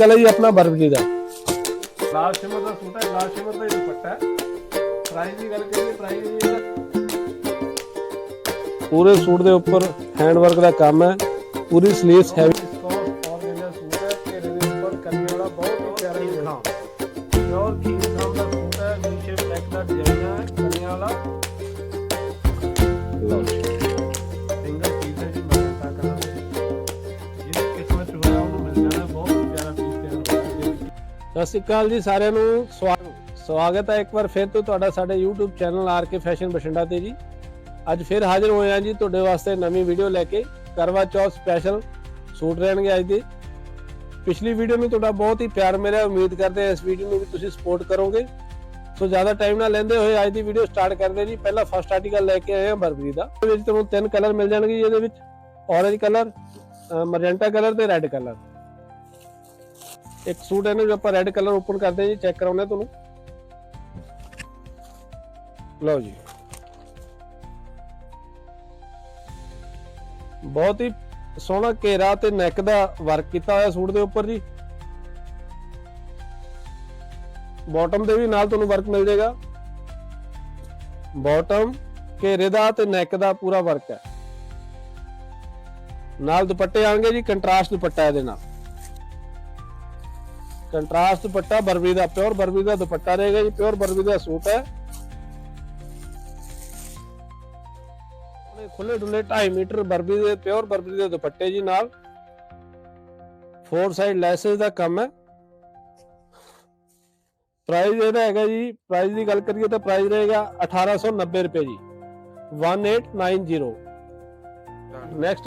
ਗੱਲ ਹੈ ਜੀ ਆਪਣਾ ਬਰਬਰੀ ਦਾ। ਲਾਲ ਸ਼ਿਮਰ ਦਾ ਸੂਟ ਹੈ ਲਾਲ ਸ਼ਿਮਰ ਦਾ ਹੀ ਦੁਪੱਟਾ ਹੈ। ਪ੍ਰਾਈਸ ਦੀ ਗੱਲ ਕਰੀਏ ਪ੍ਰਾਈਸ ਇਹਦਾ ਪੂਰੇ ਸੂਟ ਦੇ ਉੱਪਰ ਹੈਂਡ ਵਰਕ ਦਾ ਕੰਮ ਹੈ ਪੂਰੀ ਸਲੀਵਸ ਹੈਵੀ ਸਕਾਰਫ ਔਰ ਜਿਹੜਾ ਸੂਟ ਹੈ ਘੇਰੇ ਦੇ ਉੱਪਰ ਕੰਨੀ ਵਾਲਾ ਬਹੁਤ ਹੀ ਪਿਆਰਾ ਦਿਖਾ ਪਿਓਰ ਖੀਰ ਖਾਮ ਦਾ ਸੂਟ ਹੈ ਵੀ ਸ਼ੇਪ ਬੈਕ ਦਾ ਡਿਜ਼ਾਈਨ ਹੈ ਕੰਨੀ ਵਾਲਾ। ਸਤਿ ਸ਼੍ਰੀ ਅਕਾਲ ਜੀ ਸਾਰਿਆਂ ਨੂੰ। ਸਵਾਗਤ ਸਵਾਗਤ ਹੈ ਇੱਕ ਵਾਰ ਫਿਰ ਤੋਂ ਤੁਹਾਡਾ ਸਾਡੇ YouTube channel R K fashion Bathinda ਤੇ ਜੀ। ਅੱਜ ਫਿਰ ਹਾਜ਼ਰ ਹੋਏ ਹਾਂ ਜੀ ਤੁਹਾਡੇ ਵਾਸਤੇ ਨਵੀਂ ਵੀਡੀਓ ਲੈ ਕੇ। ਕਰਵਾ ਚੌਥ ਸਪੈਸ਼ਲ ਸੂਟ ਰਹਿਣਗੇ ਅੱਜ ਦੇ। ਪਿਛਲੀ ਵੀਡੀਓ ਨੂੰ ਤੁਹਾਡਾ ਬਹੁਤ ਹੀ ਪਿਆਰ ਮਿਲਿਆ। ਉਮੀਦ ਕਰਦੇ ਹਾਂ ਇਸ ਵੀਡੀਓ ਨੂੰ ਵੀ ਤੁਸੀਂ ਸਪੋਰਟ ਕਰੋਗੇ। ਸੋ ਜ਼ਿਆਦਾ ਟਾਈਮ ਨਾ ਲੈਂਦੇ ਹੋਏ ਅੱਜ ਦੀ ਵੀਡੀਓ ਸਟਾਰਟ ਕਰਦੇ ਜੀ। ਪਹਿਲਾ ਫਸਟ ਆਰਟੀਕਲ ਲੈ ਕੇ ਆਏ ਹਾਂ ਬਰਬਰੀ ਦਾ। ਇਹਦੇ ਵਿੱਚ ਤੁਹਾਨੂੰ ਤਿੰਨ ਕਲਰ ਮਿਲ ਜਾਣਗੇ ਜੀ ਇਹਦੇ ਵਿੱਚ। ਔਰੇਂਜ ਕਲਰ ਮਰਜੈਂਟਾ ਕਲਰ ਤੇ ਰੈੱਡ ਕਲਰ ਇੱਕ ਸੂਟ ਇਹਨੂੰ ਜੇ ਆਪਾਂ ਰੈੱਡ ਕਲਰ ਓਪਨ ਕਰਦੇ ਜੀ ਚੈੱਕ ਕਰਾਉਂਦੇ ਤੁਹਾਨੂੰ। ਲਓ ਜੀ। ਬਹੁਤ ਹੀ ਸੋਹਣਾ ਘੇਰਾ ਤੇ ਨੈਕ ਦਾ ਵਰਕ ਕੀਤਾ ਹੋਇਆ ਸੂਟ ਦੇ ਉੱਪਰ ਜੀ। ਬਾਟਮ ਦੇ ਵੀ ਨਾਲ ਤੁਹਾਨੂੰ ਵਰਕ ਮਿਲ ਜਾਏਗਾ। ਬਾਟਮ ਘੇਰੇ ਦਾ ਤੇ ਨੈਕ ਦਾ ਪੂਰਾ ਵਰਕ ਹੈ। ਨਾਲ ਦੁਪੱਟੇ ਆਣਗੇ ਜੀ ਕੰਟਰਾਸਟ ਦੁਪੱਟਾ ਇਹਦੇ ਨਾਲ। ਕੰਟਰਾਸਟ ਦੁਪੱਟਾ ਬਰਬਰੀ ਦਾ, ਪਿਓਰ ਬਰਬਰੀ ਦਾ ਦੁਪੱਟਾ ਰਹੇਗਾ ਜੀ, ਪਿਓਰ ਬਰਬਰੀ ਦਾ ਸੂਟ ਹੈ। ਖੁੱਲੇ ਡੁੱਲੇ 2.5 ਮੀਟਰ ਬਰਬਰੀ ਦੇ, ਪਿਓਰ ਬਰਬਰੀ ਦੇ ਦੁਪੱਟੇ ਜੀ ਨਾਲ। ਫੋਰ ਸਾਈਡ ਲੈਸਸ ਦਾ ਕੰਮ ਹੈ। ਪ੍ਰਾਈਸ ਇਹਦਾ ਹੈਗਾ ਜੀ ਪ੍ਰਾਈਸ ਦੀ ਗੱਲ ਕਰੀਏ ਤਾਂ ਪ੍ਰਾਈਸ ਰਹੇਗਾ 1890 ਰੁਪਏ ਜੀ। 1890 ਨੈਕਸਟ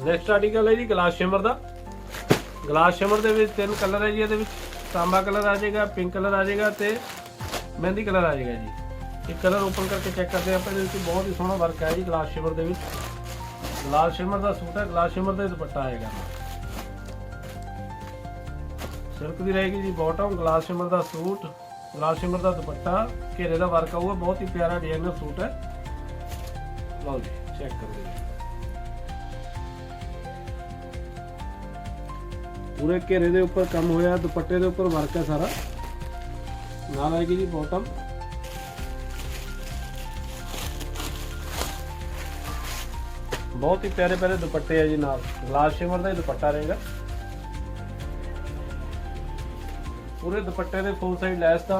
ਨੈਕਸਟ ਆਰਟੀਕਲ ਹੈ ਜੀ ਗਲਾਸ ਸ਼ਿਮਰ ਦਾ। ਗਲਾਸ ਸ਼ਿਮਰ ਦੇ ਵਿੱਚ ਤਿੰਨ ਕਲਰ ਹੈ ਜੀ, ਇਹਦੇ ਵਿੱਚ ਤਾਂਬਾ ਕਲਰ ਆ ਜਾਏਗਾ ਪਿੰਕ ਕਲਰ ਆ ਜਾਏਗਾ ਤੇ ਮਹਿੰਦੀ ਕਲਰ ਆ ਜਾਏਗਾ ਜੀ। ਇਹ ਕਲਰ ਓਪਨ ਕਰਕੇ ਚੈੱਕ ਕਰਦੇ ਆਪਾਂ, ਇਹਦੇ ਵਿੱਚ ਬਹੁਤ ਹੀ ਸੋਹਣਾ ਵਰਕ ਹੈ ਜੀ ਗਲਾਸ ਸ਼ਮਰ ਦੇ ਵਿੱਚ। ਗਲਾਸ ਸ਼ਿਮਰ ਦਾ ਸੂਟ ਹੈ ਗਲਾਸ ਸ਼ਿਮਰ ਦਾ ਦੁਪੱਟਾ ਆਏਗਾ। ਸਿਲਕ ਦੀ ਰਹੇਗੀ ਜੀ ਬਾਟਮ ਗਲਾਸ ਸ਼ਿਮਰ ਦਾ ਸੂਟ ਗਲਾਸ ਸ਼ਿਮਰ ਦਾ ਦੁਪੱਟਾ, ਘੇਰੇ ਦਾ ਵਰਕ ਆਊਗਾ, ਬਹੁਤ ਹੀ ਪਿਆਰਾ ਡਿਜ਼ਾਈਨਰ ਸੂਟ ਹੈ। ਲਓ ਜੀ ਚੈੱਕ ਕਰਦੇ ਜੀ ਪੂਰੇ ਘੇਰੇ ਦੇ ਉੱਪਰ ਕੰਮ ਹੋਇਆ, ਦੁਪੱਟੇ ਦੇ ਉੱਪਰ ਵਰਕ ਹੈ ਸਾਰਾ। ਨਾਲ ਆਏਗੀ ਜੀ ਬਾਟਮ ਬਹੁਤ ਹੀ ਪਿਆਰੇ ਪਿਆਰੇ ਦੁਪੱਟੇ ਆ ਜੀ ਨਾਲ। ਗਲਾਸ ਸ਼ਿਮਰ ਦਾ ਹੀ ਦੁਪੱਟਾ ਰਹੇਗਾ। ਪੂਰੇ ਦੁਪੱਟੇ ਦੇ ਫੁੱਲ ਸਾਈਡ ਲੈਸ ਦਾ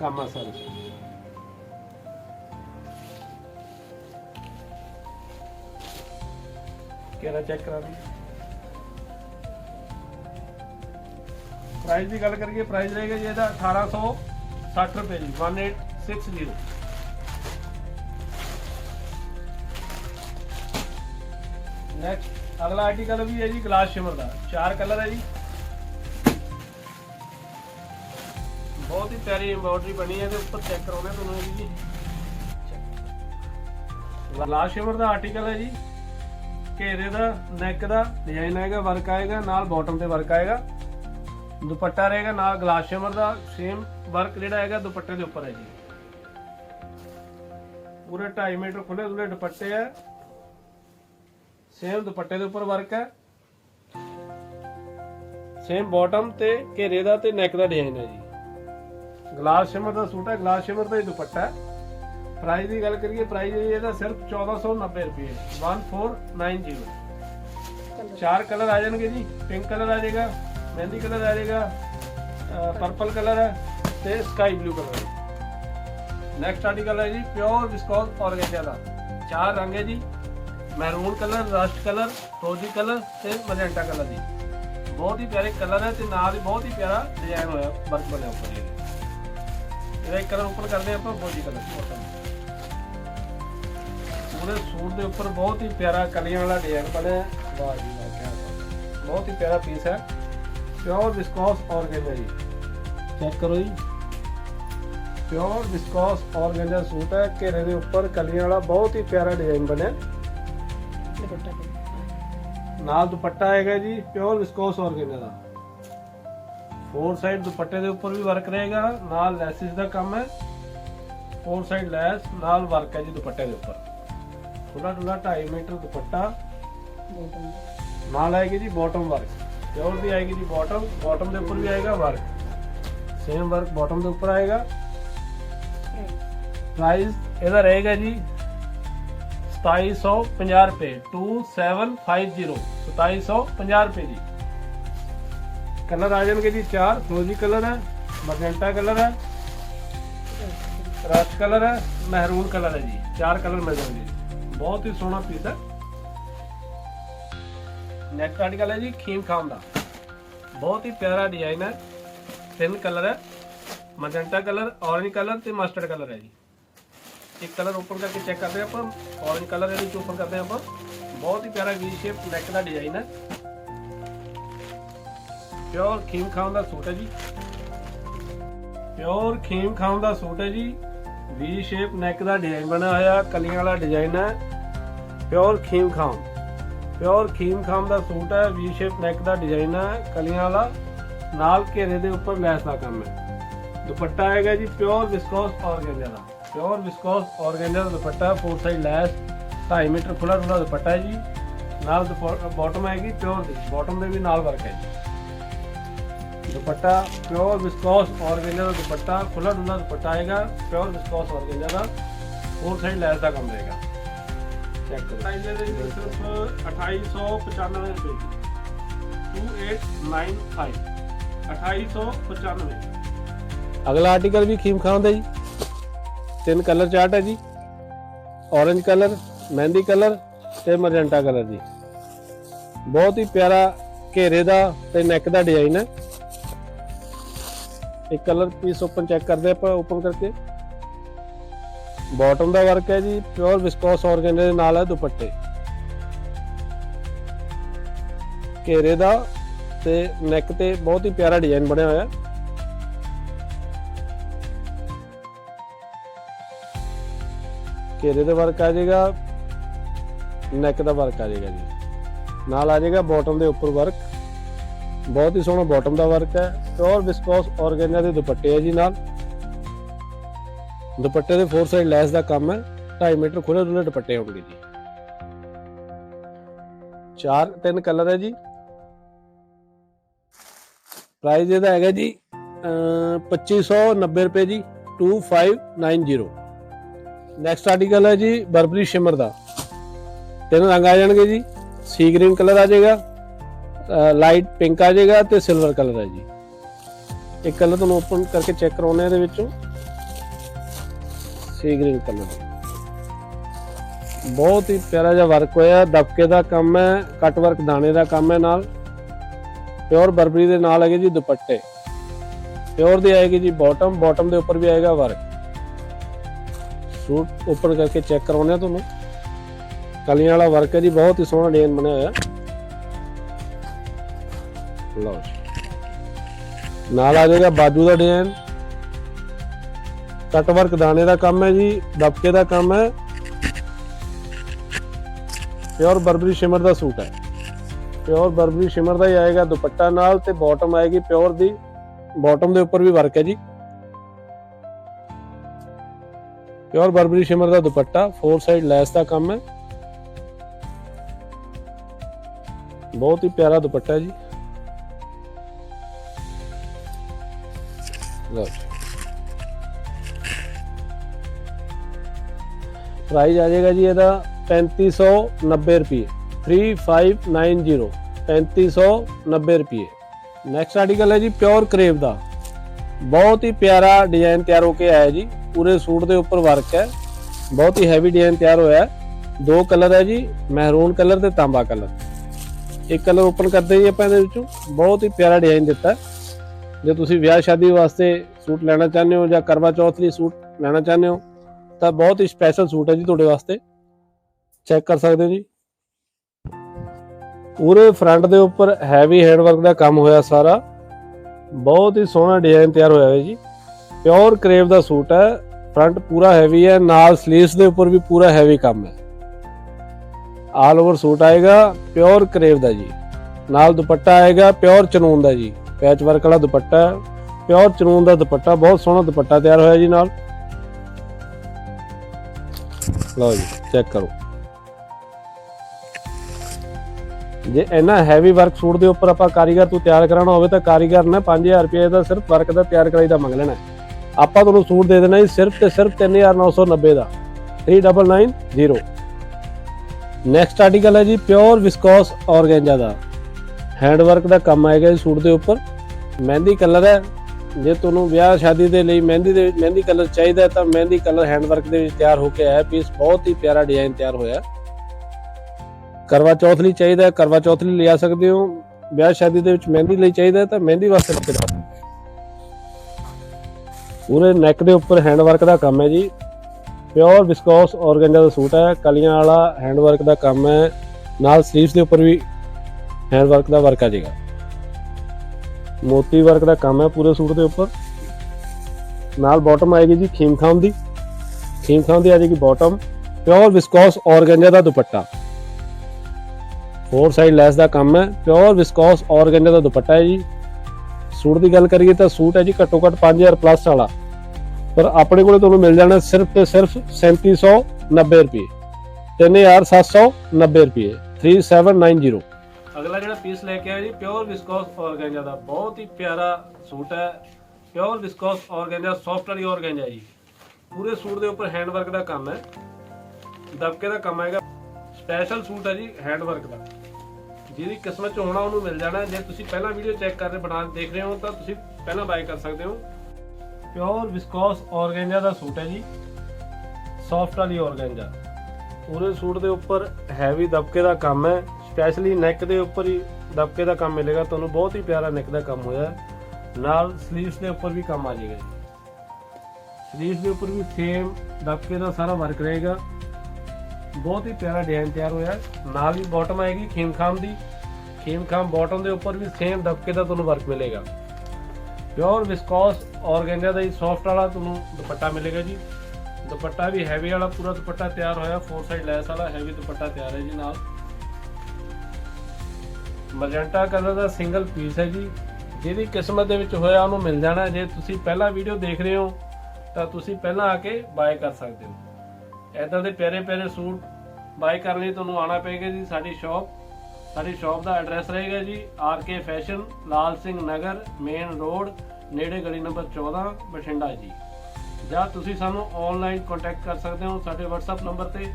ਕੰਮ ਆ ਸਰ। ਕਿਹੜਾ ਚੈੱਕ ਕਰਾ ਦੀ ਪ੍ਰਾਈਸ ਦੀ ਗੱਲ ਕਰੀਏ ਪ੍ਰਾਈਸ ਰਹੇਗਾ ਜੀ ਇਹਦਾ 1860 ਰੁਪਏ ਜੀ 1860 ਨੈਕਸਟ ਅਗਲਾ ਆਰਟੀਕਲ ਵੀ ਹੈ ਜੀ ਗਲਾਸ ਸ਼ਿਮਰ ਦਾ, ਚਾਰ ਕਲਰ ਹੈ ਜੀ। ਬਹੁਤ ਹੀ ਪਿਆਰੀ ਐਮਬ੍ਰੋਇਡਰੀ ਬਣੀ ਹੈ ਤੇ ਉੱਪਰ ਚੈੱਕ ਕਰਾਉਣਾ ਤੁਹਾਨੂੰ ਇਹ ਜੀ। ਗਲਾਸ ਸ਼ਿਮਰ ਦਾ ਆਰਟੀਕਲ ਹੈ ਜੀ। ਘੇਰੇ ਦਾ ਨੈਕ ਦਾ ਡਿਜ਼ਾਈਨ ਆਏਗਾ ਵਰਕ ਆਏਗਾ, ਨਾਲ ਬਾਟਮ ਤੇ ਵਰਕ ਆਏਗਾ। ਦੁਪੱਟਾ ਰਹੇਗਾ ਨਾਲ ਗਲਾਸ ਸ਼ਿਮਰ ਦਾ ਸੇਮ ਵਰਕ ਜਿਹੜਾ ਹੈਗਾ ਦੁਪੱਟੇ ਦੇ ਉੱਪਰ ਹੈ ਜੀ। ਪੂਰੇ 2.5 ਮੀਟਰ ਖੁੱਲੇ ਖੁੱਲੇ ਦੁਪੱਟੇ ਹੈ। ਸੇਮ ਦੁਪੱਟੇ ਦੇ ਉੱਪਰ ਵਰਕ ਹੈ। ਸੇਮ ਬਾਟਮ ਤੇ ਘੇਰੇ ਦਾ ਤੇ ਨੈਕ ਦਾ ਡਿਜ਼ਾਈਨ ਹੈ ਜੀ। ਗਲਾਸ ਸ਼ਿਮਰ ਦਾ ਸੂਟ ਹੈ ਗਲਾਸ ਸ਼ਿਮਰ ਦਾ ਹੀ ਦੁਪੱਟਾ ਹੈ। ਪ੍ਰਾਈਸ ਦੀ ਗੱਲ ਕਰੀਏ ਪ੍ਰਾਈਸ ਇਹਦਾ ਸਿਰਫ 1490 ਰੁਪਏ 1490 ਚਾਰ ਕਲਰ ਆ ਜਾਣਗੇ ਜੀ ਪਿੰਕ ਕਲਰ ਆ ਜਾਏਗਾ। ਮਹਿੰਦੀ ਕਲਰ ਆ ਜਾਏਗਾ ਪਰਪਲ ਕਲਰ ਹੈ ਤੇ ਸਕਾਈ ਬਲੂ ਕਲਰ। ਹੈ ਨੈਕਸਟ ਆਰਟੀਕਲ ਹੈ ਜੀ ਪਿਓਰ ਵਿਸਕੋਸ ਔਰਗੈਂਜਾ ਦਾ। ਚਾਰ ਰੰਗ ਹੈ ਜੀ maroon colour rust colour rosy colour ਤੇ ਮਜੈਂਟਾ ਕਲਰ ਦੀ ਬਹੁਤ ਹੀ ਪਿਆਰੇ ਕਲਰ ਹੈ ਤੇ ਨਾਲ ਹੀ ਬਹੁਤ ਹੀ ਪਿਆਰਾ ਡਿਜ਼ਾਈਨ ਹੋਇਆ ਵਰਕ ਬਣਿਆ ਉੱਪਰ ਇਹ ਇਹਦਾ ਇੱਕ ਕਲਰ ਓਪਨ ਕਰਦੇ ਹਾਂ ਆਪਾਂ ਰੋਜ਼ੀ ਕਲਰ ਬੋਟਮ ਪੂਰੇ ਸੂਟ ਦੇ ਉੱਪਰ ਬਹੁਤ ਹੀ ਪਿਆਰਾ ਕਲੀਆਂ ਵਾਲਾ ਡਿਜ਼ਾਈਨ ਬਣਿਆ ਵਾਹ ਜੀ ਵਾਹ ਬਹੁਤ ਹੀ ਪਿਆਰਾ ਪੀਸ ਹੈ। ਪਿਓਰ ਵਿਸਕੋਸ ਜੀ ਚੈੱਕ ਕਰੋ ਜੀ। ਪਿਓਰ ਵਿਸਕੋਸ ਔਰਗੈਂਜਾ ਸੂਟ ਹੈ ਘੇਰੇ ਦੇ ਉੱਪਰ ਕਲੀਆਂ ਵਾਲਾ ਬਹੁਤ ਹੀ ਪਿਆਰਾ ਡਿਜ਼ਾਈਨ ਬਣਿਆ। ਨਾਲ ਦੁਪੱਟਾ ਆਏਗਾ ਜੀ ਪਿਓਰ ਵਿਸਕੋਸ ਔਰਗੈਂਜਾ ਦਾ ਫੋਰ ਸਾਈਡ ਦੁਪੱਟੇ ਦੇ ਉੱਪਰ ਵੀ ਵਰਕ ਰਹੇਗਾ ਨਾਲ ਲੈਸਿਸ ਦਾ ਕੰਮ ਹੈ। ਫੋਰ ਸਾਈਡ ਲੈਸ ਨਾਲ ਵਰਕ ਹੈ ਜੀ ਦੁਪੱਟੇ ਦੇ ਉੱਪਰ। ਖੁੱਲਾ ਡੁੱਲਾ 2.5 ਮੀਟਰ ਦੁਪੱਟਾ। ਨਾਲ ਆਏਗੀ ਜੀ ਬਾਟਮ ਵਰਕ ਪਿਓਰ ਦੀ ਆਏਗੀ ਜੀ ਬਾਟਮ ਬਾਟਮ ਦੇ ਉੱਪਰ ਵੀ ਆਏਗਾ ਵਰਕ ਸੇਮ ਵਰਕ ਬਾਟਮ ਦੇ ਉੱਪਰ ਆਏਗਾ। ਪ੍ਰਾਈਸ ਇਹਦਾ ਰਹੇਗਾ ਜੀ 2750 ਰੁਪਏ 2750 2750 ਰੁਪਏ ਜੀ। ਕਲਰ ਆ ਜਾਣਗੇ ਜੀ ਚਾਰ ਫਰੋਜ਼ੀ ਕਲਰ ਹੈ ਮੈਜੈਂਟਾ ਕਲਰ ਹੈ ਰਸ਼ ਕਲਰ ਹੈ ਮਹਿਰੂਨ ਕਲਰ ਹੈ ਜੀ। ਚਾਰ ਕਲਰ ਮਿਲ ਜਾਣਗੇ। ਬਹੁਤ ਹੀ ਸੋਹਣਾ ਪੀਸ ਹੈ। ਨੈਕਸਟ ਆਰਟੀਕਲ ਹੈ ਜੀ, ਖੀਮ ਖਾਨ ਦਾ। ਬਹੁਤ ਹੀ ਪਿਆਰਾ ਡਿਜ਼ਾਈਨ ਹੈ ਤਿੰਨ ਕਲਰ ਹੈ ਮੈਜੈਂਟਾ ਕਲਰ ਔਰੇਂਜ ਕਲਰ ਤੇ ਮਸਟਰਡ ਕਲਰ ਹੈ ਜੀ। ਇੱਕ ਕਲਰ ਓਪਨ ਕਰਕੇ ਚੈੱਕ ਕਰਦੇ ਹਾਂ ਆਪਾਂ ਔਰੇਂਜ ਕਲਰ ਇਹਦੇ ਵਿੱਚ ਓਪਨ ਕਰਦੇ ਆਪਾਂ। ਬਹੁਤ ਹੀ ਪਿਆਰਾ ਵੀ ਸ਼ੇਪ ਨੈਕ ਦਾ ਡਿਜ਼ਾਈਨ ਹੈ ਪਿਓਰ ਖੀਮ ਖਾਨ ਦਾ ਸੂਟ ਹੈ ਜੀ। ਪਿਓਰ ਖੀਮ ਖਾਨ ਦਾ ਸੂਟ ਹੈ ਜੀ। ਵੀ ਸ਼ੇਪ ਨੈਕ ਦਾ ਡਿਜ਼ਾਈਨ ਬਣਿਆ ਹੋਇਆ, ਕਲੀਆਂ ਵਾਲਾ ਡਿਜ਼ਾਈਨ ਹੈ ਪਿਓਰ ਖੀਮ ਖਾਨ। ਪਿਓਰ ਖੀਮ ਖਾਮ ਦਾ ਸੂਟ ਹੈ ਵੀ ਸ਼ੇਪ ਨੈਕ ਦਾ ਡਿਜ਼ਾਈਨ ਹੈ, ਕਲੀਆਂ ਵਾਲਾ। ਨਾਲ ਘੇਰੇ ਦੇ ਉੱਪਰ ਲੈਸ ਦਾ ਕੰਮ ਹੈ। ਦੁਪੱਟਾ ਆਏਗਾ ਜੀ ਪਿਓਰ ਵਿਸਕੋਸ ਔਰਗੈਂਜਾ ਦਾ ਪਿਓਰ ਵਿਸਕੋਸ ਔਰਗੈਂਜਾ ਦਾ ਦੁਪੱਟਾ ਫੋਰ ਸਾਈਡ ਲੈਸ 2.5 ਮੀਟਰ ਖੁੱਲਾ ਡੁੱਲਾ ਦੁਪੱਟਾ ਹੈ ਜੀ। ਨਾਲ ਬਾਟਮ ਆਏਗੀ ਪਿਓਰ ਦੀ। ਬਾਟਮ ਦੇ ਵੀ ਨਾਲ ਵਰਕ ਹੈ ਜੀ। ਦੁਪੱਟਾ, ਪਿਓਰ ਵਿਸਕੋਸ ਔਰਗੈਂਜਾ ਦਾ ਦੁਪੱਟਾ ਖੁੱਲਾ ਡੁੱਲਾ ਦੁਪੱਟਾ ਆਏਗਾ ਪਿਓਰ ਵਿਸਕੋਸ ਔਰਗੈਂਜਾ ਦਾ ਫੋਰ ਸਾਈਡ ਲੈਸ ਦਾ ਕੰਮ ਰਹੇਗਾ ਚੈੱਕ ਕਰੋ। ਪ੍ਰਾਈਸ ਇਹਦੇ ਵਿੱਚ ਸਿਰਫ 2895 ਰੁਪਏ ਦੀ। 2895 2895 ਅਗਲਾ ਆਰਟੀਕਲ ਵੀ ਖੀਮ ਖਾਨ ਦਾ ਜੀ। ਤਿੰਨ ਕਲਰ ਚਾਰਟ ਹੈ ਜੀ। ਔਰੇਂਜ ਕਲਰ ਮਹਿੰਦੀ ਕਲਰ ਤੇ ਮਰਜੈਂਟਾ ਕਲਰ ਜੀ। ਬਹੁਤ ਹੀ ਪਿਆਰਾ ਘੇਰੇ ਦਾ ਤੇ ਨੈਕ ਦਾ ਡਿਜ਼ਾਈਨ ਹੈ। ਇੱਕ ਕਲਰ ਪੀਸ ਓਪਨ ਚੈੱਕ ਕਰਦੇ ਆਪਾਂ ਓਪਨ ਕਰਕੇ। ਬਾਟਮ ਦਾ ਵਰਕ ਹੈ ਜੀ ਪਿਓਰ ਵਿਸਕੋਸ ਆਰਗੈਂਜਾ ਦੇ ਨਾਲ ਹੈ ਦੁਪੱਟੇ। ਘੇਰੇ ਦਾ ਤੇ ਨੈਕ ਤੇ ਬਹੁਤ ਹੀ ਪਿਆਰਾ ਡਿਜ਼ਾਈਨ ਬਣਿਆ ਹੋਇਆ। ਹੈ ਘੇਰੇ ਦੇ ਵਰਕ ਆ ਜਾਏਗਾ ਨੈਕ ਦਾ ਵਰਕ ਆ ਜਾਏਗਾ ਜੀ। ਨਾਲ ਆ ਜਾਏਗਾ ਬਾਟਮ ਦੇ ਉੱਪਰ ਵਰਕ ਬਹੁਤ ਹੀ ਸੋਹਣਾ ਬਾਟਮ ਦਾ ਵਰਕ ਹੈ। ਪਿਓਰ ਵਿਸਕੋਸ ਆਰਗੈਂਜਾ ਦੇ ਦੁਪੱਟੇ ਹੈ ਜੀ ਨਾਲ। ਦੁਪੱਟੇ ਦੇ ਫੋਰ ਸਾਈਡ ਲੈਸ ਦਾ ਕੰਮ ਹੈ 2.5 ਮੀਟਰ ਖੁੱਲੇ ਡੁੱਲੇ ਦੁਪੱਟੇ ਹੋਣਗੇ ਜੀ। ਚਾਰ, ਤਿੰਨ ਕਲਰ ਹੈ ਜੀ। ਪ੍ਰਾਈਸ ਇਹਦਾ ਹੈਗਾ ਜੀ, ਅਹ 2590 ਰੁਪਏ ਜੀ 2590 ਨੈਕਸਟ ਆਰਟੀਕਲ ਹੈ ਜੀ, ਬਰਬਰੀ ਸ਼ਿਮਰ ਦਾ। ਤਿੰਨ ਰੰਗ ਆ ਜਾਣਗੇ ਜੀ ਸੀ ਗ੍ਰੀਨ ਕਲਰ ਆ ਜਾਏਗਾ ਲਾਈਟ ਪਿੰਕ ਆ ਜਾਏਗਾ ਤੇ ਸਿਲਵਰ ਕਲਰ ਹੈ ਜੀ। ਇੱਕ ਕਲਰ ਤੁਹਾਨੂੰ ਓਪਨ ਕਰਕੇ ਚੈੱਕ ਕਰਾਉਣੇ ਆ ਇਹਦੇ ਵਿੱਚੋਂ। ਸੀ ਗ੍ਰੀਨ ਕਲਰ ਬਹੁਤ ਹੀ ਪਿਆਰਾ ਜਿਹਾ ਵਰਕ ਹੋਇਆ। ਦਬਕੇ ਦਾ ਕੰਮ ਹੈ ਕਟ ਵਰਕ ਦਾਣੇ ਦਾ ਕੰਮ ਹੈ ਨਾਲ। ਪਿਓਰ ਬਰਬਰੀ ਦੇ ਨਾਲ ਹੈਗੇ ਜੀ ਦੁਪੱਟੇ। ਪਿਓਰ ਦੀ ਆਏਗੀ ਜੀ ਬਾਟਮ ਬਾਟਮ ਦੇ ਉੱਪਰ ਵੀ ਆਏਗਾ ਵਰਕ ਸੂਟ ਓਪਨ ਕਰਕੇ ਚੈੱਕ ਕਰਾਉਣੇ ਆ ਤੁਹਾਨੂੰ। ਕਲੀਆਂ ਵਾਲਾ ਵਰਕ ਹੈ ਜੀ, ਬਹੁਤ ਹੀ ਸੋਹਣਾ ਡਿਜ਼ਾਈਨ ਬਣਿਆ ਹੋਇਆ। ਲਓ ਨਾਲ ਆ ਜਾਏਗਾ ਬਾਜੂ ਦਾ ਡਿਜ਼ਾਈਨ ਕੱਟ ਵਰਕ ਦਾਣੇ ਦਾ ਕੰਮ ਹੈ ਜੀ ਦਬਕੇ ਦਾ ਕੰਮ ਹੈ। ਪਿਓਰ ਬਰਬਰੀ ਸ਼ਿਮਰ ਦਾ ਸੂਟ ਹੈ। ਪਿਓਰ ਬਰਬਰੀ ਸ਼ਿਮਰ ਦਾ ਹੀ ਆਏਗਾ ਦੁਪੱਟਾ ਨਾਲ ਤੇ ਬਾਟਮ ਆਏਗੀ ਪਿਓਰ ਦੀ। ਬਾਟਮ ਦੇ ਉੱਪਰ ਵੀ ਵਰਕ ਹੈ ਜੀ। ਪਿਓਰ ਬਰਬਰੀ ਸ਼ਿਮਰ ਦਾ ਦੁਪੱਟਾ ਫੋਰ ਸਾਈਡ ਲੈਸ ਦਾ ਕੰਮ ਹੈ। ਬਹੁਤ ਹੀ ਪਿਆਰਾ ਦੁਪੱਟਾ ਜੀ। ਲਓ ਪ੍ਰਾਈਸ ਆ ਜਾਏਗਾ ਜੀ ਇਹਦਾ 3590 ਰੁਪਏ। 3590 3590 ਰੁਪਏ। ਨੈਕਸਟ ਆਰਟੀਕਲ ਹੈ ਜੀ ਪਿਓਰ ਕਰੇਵ ਦਾ। ਬਹੁਤ ਹੀ ਪਿਆਰਾ ਡਿਜ਼ਾਈਨ ਤਿਆਰ ਹੋ ਕੇ ਆਇਆ ਜੀ। ਪੂਰੇ ਸੂਟ ਦੇ ਉੱਪਰ ਵਰਕ ਹੈ। ਬਹੁਤ ਹੀ ਹੈਵੀ ਡਿਜ਼ਾਈਨ ਤਿਆਰ ਹੋਇਆ ਦੋ ਕਲਰ ਹੈ ਜੀ ਮਹਿਰੂਨ ਕਲਰ ਤੇ ਤਾਂਬਾ ਕਲਰ ਇੱਕ ਕਲਰ ਓਪਨ ਕਰਦੇ ਜੀ ਆਪਾਂ ਇਹਦੇ ਵਿੱਚੋਂ। ਬਹੁਤ ਹੀ ਪਿਆਰਾ ਡਿਜ਼ਾਈਨ ਦਿੱਤਾ ਜੇ ਤੁਸੀਂ ਵਿਆਹ ਸ਼ਾਦੀ ਵਾਸਤੇ ਸੂਟ ਲੈਣਾ ਚਾਹੁੰਦੇ ਹੋ ਜਾਂ ਕਰਵਾ ਚੌਥ ਲਈ ਸੂਟ ਲੈਣਾ ਚਾਹੁੰਦੇ ਹੋ ਤਾਂ ਬਹੁਤ ਹੀ ਸਪੈਸ਼ਲ ਸੂਟ ਹੈ ਜੀ ਤੁਹਾਡੇ ਵਾਸਤੇ। ਚੈੱਕ ਕਰ ਸਕਦੇ ਹੋ ਜੀ। ਪੂਰੇ ਫਰੰਟ ਦੇ ਉੱਪਰ ਹੈਵੀ ਹੈਂਡਵਰਕ ਦਾ ਕੰਮ ਹੋਇਆ ਸਾਰਾ। ਬਹੁਤ ਹੀ ਸੋਹਣਾ ਡਿਜ਼ਾਈਨ ਤਿਆਰ ਹੋਇਆ ਹੈ ਜੀ। ਪਿਓਰ ਕਰੇਵ ਦਾ ਸੂਟ ਹੈ। ਫਰੰਟ ਪੂਰਾ ਹੈਵੀ ਹੈ। ਨਾਲ ਸਲੀਵਸ ਦੇ ਉੱਪਰ ਵੀ ਪੂਰਾ ਹੈਵੀ ਕੰਮ ਹੈ। ਆਲ ਓਵਰ ਸੂਟ ਆਏਗਾ। ਪਿਓਰ ਕਰੇਵ ਦਾ ਜੀ। ਨਾਲ ਦੁਪੱਟਾ ਆਏਗਾ। ਪਿਓਰ ਚਨੂਨ ਦਾ ਜੀ। ਪੈਚ ਵਰਕ ਵਾਲਾ ਦੁਪੱਟਾ। ਪਿਓਰ ਚਨੂਨ ਦਾ ਦੁਪੱਟਾ। ਬਹੁਤ ਸੋਹਣਾ ਦੁਪੱਟਾ ਤਿਆਰ ਹੋਇਆ ਜੀ ਨਾਲ। ਲਓ ਜੀ ਚੈੱਕ ਕਰੋ। ਜੇ ਇੰਨਾ ਹੈਵੀ ਵਰਕ ਸੂਟ ਦੇ ਉੱਪਰ ਆਪਾਂ ਕਾਰੀਗਰ ਤੋਂ ਤਿਆਰ ਕਰਾਉਣਾ ਹੋਵੇ ਤਾਂ ਕਾਰੀਗਰ ਨੇ 5000 ਰੁਪਏ ਦਾ ਸਿਰਫ ਵਰਕ ਦਾ ਤਿਆਰ ਕਰਾਈ ਦਾ ਮੰਗ ਲੈਣਾ ਆਪਾਂ ਤੁਹਾਨੂੰ ਸੂਟ ਦੇ ਦੇਣਾ ਜੀ ਸਿਰਫ ਤੇ ਸਿਰਫ 3990 ਦਾ। 3990 ਨੈਕਸਟ ਆਰਟੀਕਲ ਹੈ ਜੀ ਪਿਓਰ ਵਿਸਕੋਸ ਔਰਗੈਂਜਾ ਦਾ। ਹੈਂਡ ਵਰਕ ਦਾ ਕੰਮ ਆਏਗਾ ਜੀ ਸੂਟ ਦੇ ਉੱਪਰ। ਮਹਿੰਦੀ ਕਲਰ ਹੈ। ਜੇ ਤੁਹਾਨੂੰ ਵਿਆਹ ਸ਼ਾਦੀ ਦੇ ਲਈ ਮਹਿੰਦੀ ਦੇ ਮਹਿੰਦੀ ਕਲਰ ਚਾਹੀਦਾ ਤਾਂ ਮਹਿੰਦੀ ਕਲਰ ਹੈਂਡਵਰਕ ਦੇ ਵਿੱਚ ਤਿਆਰ ਹੋ ਕੇ ਆਇਆ ਪੀਸ ਬਹੁਤ ਹੀ ਪਿਆਰਾ ਡਿਜ਼ਾਈਨ ਤਿਆਰ ਹੋਇਆ। ਕਰਵਾ ਚੌਥ ਲਈ ਚਾਹੀਦਾ ਕਰਵਾ ਚੌਥ ਲਈ ਲਿਆ ਸਕਦੇ ਹੋ। ਵਿਆਹ ਸ਼ਾਦੀ ਦੇ ਵਿੱਚ ਮਹਿੰਦੀ ਲਈ ਚਾਹੀਦਾ ਤਾਂ ਮਹਿੰਦੀ ਵਾਸਤੇ ਰੱਖ ਸਕਦੇ ਪੂਰੇ ਨੈਕ ਦੇ ਉੱਪਰ ਹੈਂਡਵਰਕ ਦਾ ਕੰਮ ਹੈ ਜੀ। ਪਿਓਰ ਵਿਸਕੋਸ ਔਰਗੈਂਜਾ ਦਾ ਸੂਟ ਹੈ, ਕਲੀਆਂ ਵਾਲਾ ਹੈਂਡਵਰਕ ਦਾ ਕੰਮ ਹੈ। ਨਾਲ ਸਲੀਵਸ ਦੇ ਉੱਪਰ ਵੀ ਹੈਂਡਵਰਕ ਦਾ ਵਰਕ ਆ ਜਾਏਗਾ ਮੋਤੀ ਵਰਕ ਦਾ ਕੰਮ ਹੈ ਪੂਰੇ ਸੂਟ ਦੇ ਉੱਪਰ। ਨਾਲ ਬਾਟਮ ਆਏਗੀ ਜੀ ਖੀਮ ਖਾਮ ਦੀ। ਖੀਮ ਖਾਮ ਦੀ ਆ ਜਾਏਗੀ ਬਾਟਮ ਪਿਓਰ ਵਿਸਕੋਸ ਔਰਗੈਂਜਾ ਦਾ ਦੁਪੱਟਾ। ਫੋਰ ਸਾਈਡ ਲੈਸ ਦਾ ਕੰਮ ਹੈ। ਪਿਓਰ ਵਿਸਕੋਸ ਔਰਗੈਂਜਾ ਦਾ ਦੁਪੱਟਾ ਹੈ ਜੀ। ਸੂਟ ਦੀ ਗੱਲ ਕਰੀਏ ਤਾਂ ਸੂਟ ਹੈ ਜੀ ਘੱਟੋ ਘੱਟ 5000 ਪਲੱਸ ਵਾਲਾ। ਪਰ ਆਪਣੇ ਕੋਲੇ ਤੁਹਾਨੂੰ ਮਿਲ ਜਾਣਾ ਸਿਰਫ ਤੇ ਸਿਰਫ 3790 ਰੁਪਏ। 3790 ਰੁਪਏ। 3790 ਅਗਲਾ ਜਿਹੜਾ ਪੀਸ ਲੈ ਕੇ ਆਇਆ ਜੀ ਪਿਓਰ ਵਿਸਕੋਸ ਔਰਗੈਂਜਾ ਦਾ ਬਹੁਤ ਹੀ ਪਿਆਰਾ ਸੂਟ ਹੈ। ਪਿਓਰ ਵਿਸਕੋਸ ਔਰਗੈਂਜਾ ਸੌਫਟ ਵਾਲੀ ਔਰਗੈਂਜਾ ਜੀ। ਪੂਰੇ ਸੂਟ ਦੇ ਉੱਪਰ ਹੈਂਡ ਵਰਕ ਦਾ ਕੰਮ ਹੈ। ਦਬਕੇ ਦਾ ਕੰਮ ਹੈਗਾ। ਸਪੈਸ਼ਲ ਸੂਟ ਹੈ ਜੀ ਹੈਂਡ ਵਰਕ ਦਾ। ਜਿਹਦੀ ਕਿਸਮਤ ਚ ਹੋਣਾ ਉਹਨੂੰ ਮਿਲ ਜਾਣਾ। ਜੇ ਤੁਸੀਂ ਪਹਿਲਾਂ ਵੀਡੀਓ ਚੈੱਕ ਕਰ ਰਹੇ, ਬਣਾ ਦੇਖ ਰਹੇ ਹੋ, ਤਾਂ ਤੁਸੀਂ ਪਹਿਲਾਂ ਬਾਈ ਕਰ ਸਕਦੇ ਹੋ। ਪਿਓਰ ਵਿਸਕੋਸ ਔਰਗੈਂਜਾ ਦਾ ਸੂਟ ਹੈ ਜੀ। ਸੌਫਟ ਵਾਲੀ ਔਰਗੈਂਜਾ ਪੂਰੇ ਸੂਟ ਦੇ ਉੱਪਰ ਹੈਵੀ ਦਬਕੇ ਦਾ ਕੰਮ ਹੈ। ਸਪੈਸ਼ਲੀ ਨੈਕ ਦੇ ਉੱਪਰ ਹੀ ਦਬਕੇ ਦਾ ਕੰਮ ਮਿਲੇਗਾ। ਤੁਹਾਨੂੰ ਬਹੁਤ ਹੀ ਪਿਆਰਾ ਨੈਕ ਦਾ ਕੰਮ ਹੋਇਆ। ਨਾਲ ਸਲੀਵਸ ਦੇ ਉੱਪਰ ਵੀ ਕੰਮ ਆ ਜਾਏਗਾ ਜੀ। ਸਲੀਵਸ ਦੇ ਉੱਪਰ ਵੀ ਸੇਮ ਦਬਕੇ ਦਾ ਸਾਰਾ ਵਰਕ ਰਹੇਗਾ। ਬਹੁਤ ਹੀ ਪਿਆਰਾ ਡਿਜ਼ਾਈਨ ਤਿਆਰ ਹੋਇਆ। ਨਾਲ ਹੀ ਬਾਟਮ ਆਏਗੀ ਖੀਮਖਾਮ ਦੀ। ਖੀਮ ਖਾਮ ਬਾਟਮ ਦੇ ਉੱਪਰ ਵੀ ਸੇਮ ਦਬਕੇ ਦਾ ਤੁਹਾਨੂੰ ਵਰਕ ਮਿਲੇਗਾ। ਪਿਓਰ ਵਿਸਕੋਸ ਔਰਗੈਂਜਾ ਦਾ ਹੀ ਸੌਫਟ ਵਾਲਾ ਤੁਹਾਨੂੰ ਦੁਪੱਟਾ ਮਿਲੇਗਾ ਜੀ। ਦੁਪੱਟਾ ਵੀ ਹੈਵੀ ਵਾਲਾ, ਪੂਰਾ ਦੁਪੱਟਾ ਤਿਆਰ ਹੋਇਆ। ਫੋਰ ਸਾਈਡ ਲੈਸ ਵਾਲਾ ਹੈਵੀ ਦੁਪੱਟਾ ਤਿਆਰ ਹੈ ਜੀ ਨਾਲ। ਮਜੈਂਟਾ ਕਲਰ ਦਾ ਸਿੰਗਲ ਪੀਸ ਹੈ ਜੀ। ਜਿਹਦੀ ਕਿਸਮਤ ਦੇ ਵਿੱਚ ਹੋਇਆ, ਉਹਨੂੰ ਮਿਲ ਜਾਣਾ ਜੇ ਤੁਸੀਂ ਪਹਿਲਾ ਵੀਡੀਓ ਦੇਖ ਰਹੇ ਹੋ, ਤਾਂ ਤੁਸੀਂ ਪਹਿਲਾਂ ਆ ਕੇ ਬਾਏ ਕਰ ਸਕਦੇ ਹੋ। ਇਦਾਂ ਦੇ ਪਿਆਰੇ ਪਿਆਰੇ ਸੂਟ ਬਾਏ ਕਰਨ ਲਈ ਤੁਹਾਨੂੰ ਆਣਾ ਪਏਗਾ ਜੀ ਸਾਡੀ ਸ਼ਾਪ ਸਾਡੀ ਸ਼ਾਪ ਦਾ ਐਡਰੈਸ ਰਹੇਗਾ ਜੀ R K fashion Lal Singh Nagar main road ਨੇੜੇ ਗਲੀ ਨੰਬਰ 14 ਬਠਿੰਡਾ ਜੀ। ਜਾਂ ਤੁਸੀਂ ਸਾਨੂੰ ਆਨਲਾਈਨ ਕੰਟੈਕਟ ਕਰ ਸਕਦੇ ਹੋ ਸਾਡੇ WhatsApp ਨੰਬਰ ਤੇ।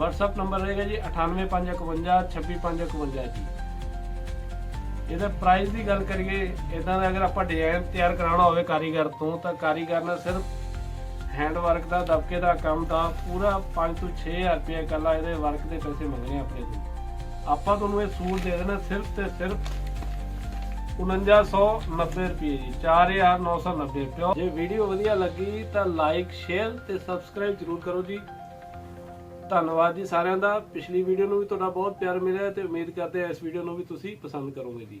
WhatsApp ਨੰਬਰ ਰਹੇਗਾ ਜੀ 98551 26551 ਜੀ। ਇਹਦਾ ਪ੍ਰਾਈਸ ਦੀ ਗੱਲ ਕਰੀਏ ਇਦਾਂ ਦਾ ਅਗਰ ਆਪਾਂ ਡਿਜ਼ਾਈਨ ਤਿਆਰ ਕਰਾਉਣਾ ਹੋਵੇ ਕਾਰੀਗਰ ਤੋਂ, ਤਾਂ ਕਾਰੀਗਰ ਨੇ ਸਿਰਫ ਹੈਂਡ ਵਰਕ ਦਾ, ਦਬਕੇ ਦਾ ਕੰਮ ਦਾ ਪੂਰਾ 5 ਤੋਂ 6000 ਰੁਪਏ ਕੱਲਾ ਇਹਦੇ ਵਰਕ ਦੇ ਪੈਸੇ ਮੰਗਣੇ ਆਪਣੇ ਤੋਂ। ਆਪਾਂ ਤੁਹਾਨੂੰ ਇਹ ਸੂਟ ਦੇ ਦੇਣਾ ਸਿਰਫ ਤੇ ਸਿਰਫ 4990 ਰੁਪਏ ਜੀ 4990 ਰੁਪਏ। ਜੇ ਵੀਡੀਓ ਵਧੀਆ ਲੱਗੀ ਤਾਂ ਲਾਈਕ ਸ਼ੇਅਰ ਤੇ ਸਬਸਕ੍ਰਾਈਬ ਜਰੂਰ ਕਰੋ ਜੀ। ਧੰਨਵਾਦ ਜੀ ਸਾਰਿਆਂ ਦਾ। ਪਿਛਲੀ ਵੀਡੀਓ ਨੂੰ ਵੀ ਤੁਹਾਡਾ ਬਹੁਤ ਪਿਆਰ ਮਿਲਿਆ ਤੇ ਉਮੀਦ ਕਰਦੇ ਹਾਂ ਇਸ ਵੀਡੀਓ ਨੂੰ ਵੀ ਤੁਸੀਂ ਪਸੰਦ ਕਰੋਗੇ ਜੀ।